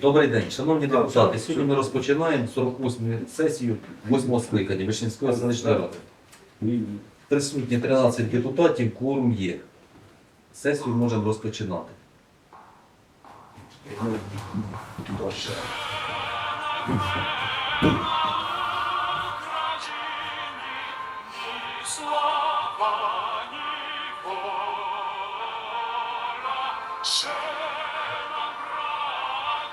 Добрий день, шановні депутати. Сьогодні ми розпочинаємо 48 сесію 8 скликання Вишнівської селищної ради. Присутні 13 депутатів, кворум є. Сесію можемо розпочинати. Слава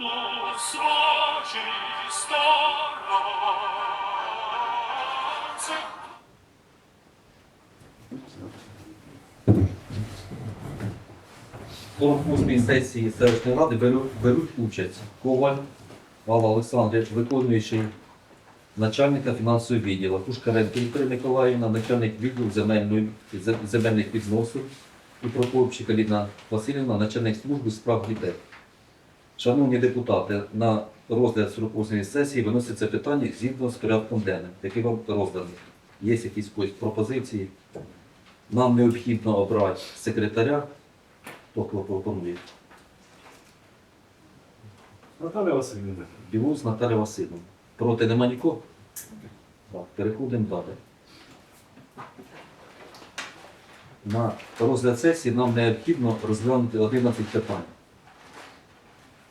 у 48 сесії селищної ради беруть, беруть участь Коваль Павло Олександрович, виконуючий начальника фінансового відділу, Пушкаренко Вікторія Миколаївна, начальник відділу земельної, земельних відносин і Прокопчик Аліна Васильівна, начальник служби справ дітей. Шановні депутати, на розгляд 48 сесії виноситься питання згідно з порядком денним, який вам розданий. Є якісь пропозиції? Нам необхідно обрати секретаря. Хто пропонує? Наталя Васильівна. Білус Наталя Васильівна. Проти нема нікого? Так, переходимо далі. На розгляд сесії нам необхідно розглянути 11 питань.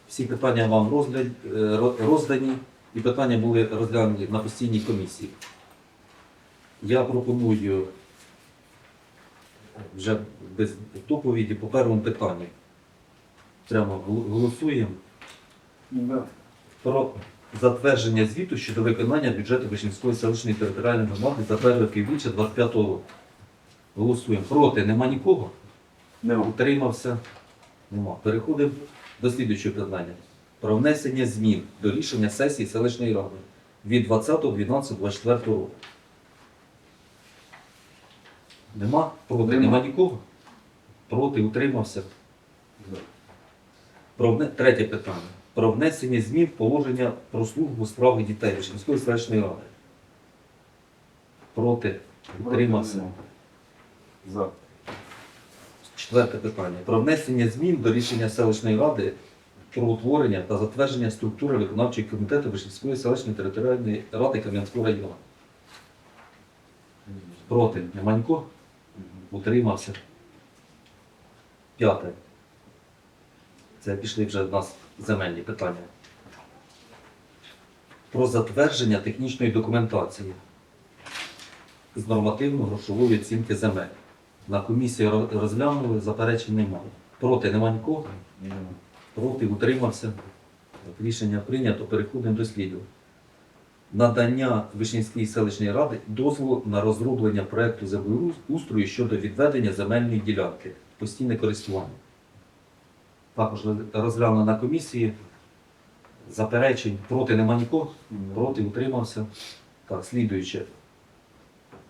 Всі питання вам е, ро- роздані і питання були розглянуті на постійній комісії. Я пропоную вже без доповіді по першому питанню. Прямо голосуємо про затвердження звіту щодо виконання бюджету Вишнівської селищної територіальної громади за перше півріччя 25 року. Голосуємо. Проти нема нікого? Нема. Утримався? Нема. Переходимо до слідуючого питання. Про внесення змін до рішення сесії селищної ради від 20.12.24 року. Нема? Проти Нема. нема нікого? Проти утримався? Про вне- третє питання. Про внесення змін в положення про службу у справах дітей Вишнівської селищної ради. Проти утримався. За. Четверте питання. Про внесення змін до рішення селищної ради про утворення та затвердження структури виконавчого комітету Вишнівської селищної територіальної ради Кам'янського району. Проти нема нікого? Утримався. П'яте. Це пішли вже в нас земельні питання. Про затвердження технічної документації з нормативно-грошової оцінки земель. На комісії розглянули, заперечень немає. Проти нема нікого? Проти утримався. Рішення прийнято. Переходимо до сліду. Надання Вишнівської селищної ради дозволу на розроблення проекту землеустрою щодо відведення земельної ділянки. Постійне користування. Також розглянули на комісії. Заперечень проти нема нікого. Проти утримався. Так, слідуюче.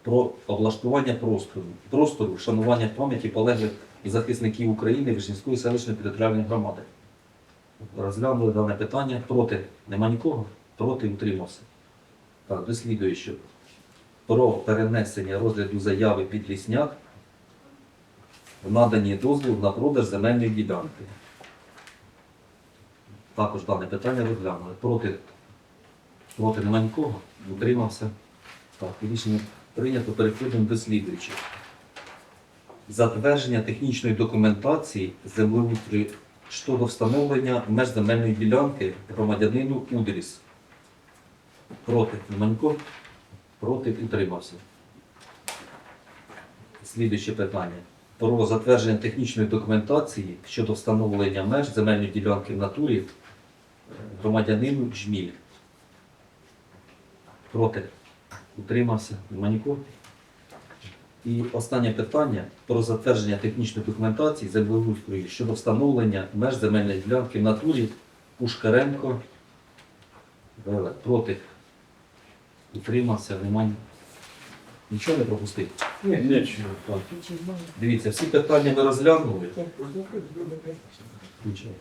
Про облаштування простору, простору вшанування пам'яті полеглих захисників України Вишнівської селищної територіальної громади. Розглянули дане питання. Проти нема нікого. Проти утримався. Так, дослідуючи. Про перенесення розгляду заяви під лісняк в наданні дозвіл на продаж земельної ділянки. Також дане питання розглянули. Проти, проти нема нікого. Утримався. Так, рішення прийнято. Переходимо до слідуючих. Затвердження технічної документації землеустрою щодо встановлення меж земельної ділянки громадянину Удріс. Проти Манько. Проти утримався. Слідуюче питання. Про затвердження технічної документації щодо встановлення меж земельної ділянки в натурі е, громадянину Жміль. Проти утримався Манько. І останнє питання про затвердження технічної документації землеустрою щодо встановлення меж земельної ділянки в натурі Пушкаренко. Веле. Проти Утримався, немає. Нічого не пропустив. Ні, нічого. Так. Дивіться, всі питання ми розглянули. Включай.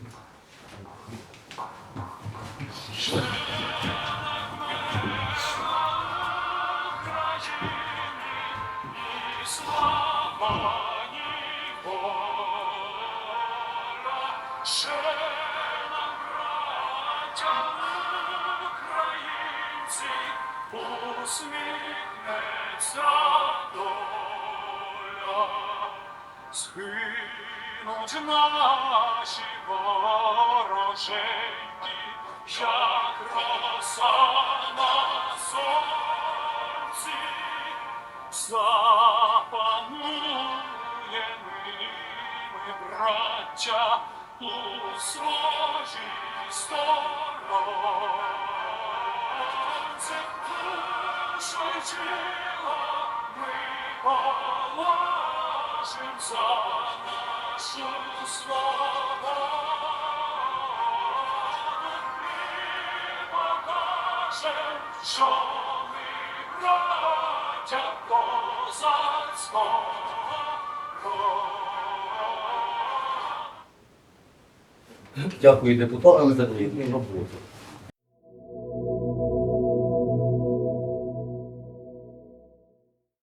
Усміхнеться доля. Скинуть наші вороженьки, як роса свободу і покажем, що ми браття козацького Дякую депутатам за плідну роботу.